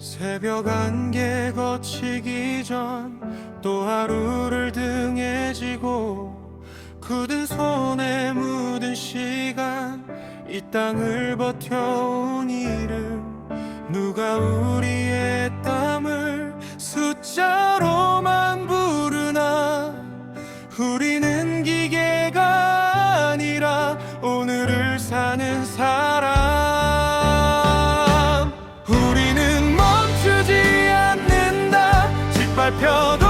새벽 안개 거치기 전 또 하루를 등에 지고 굳은 손에 묻은 시간 이 땅을 버텨온 이름 누가 우리의 살펴도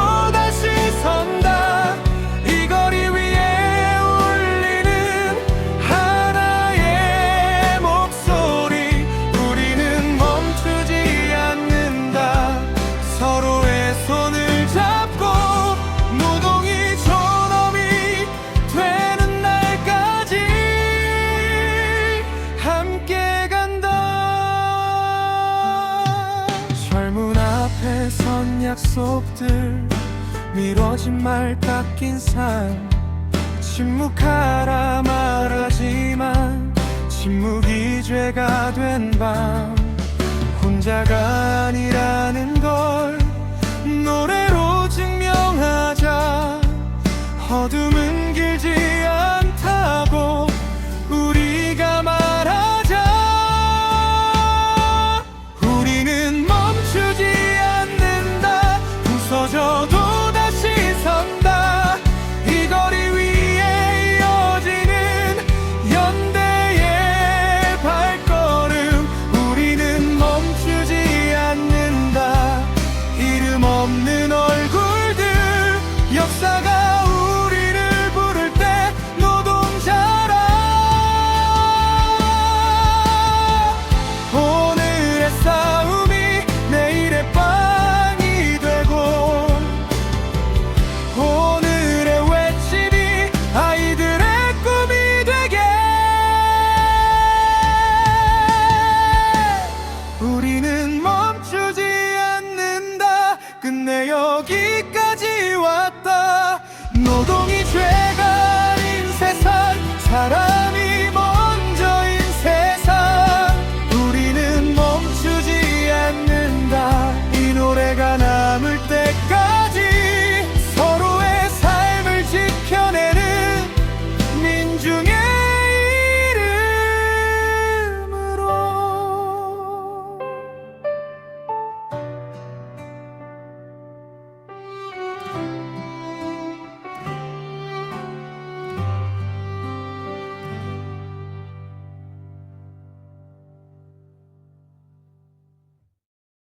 약속들 미뤄진 말 닦인 삶 침묵하라 말하지만 침묵이 죄가 된 밤 혼자가 아니라는 걸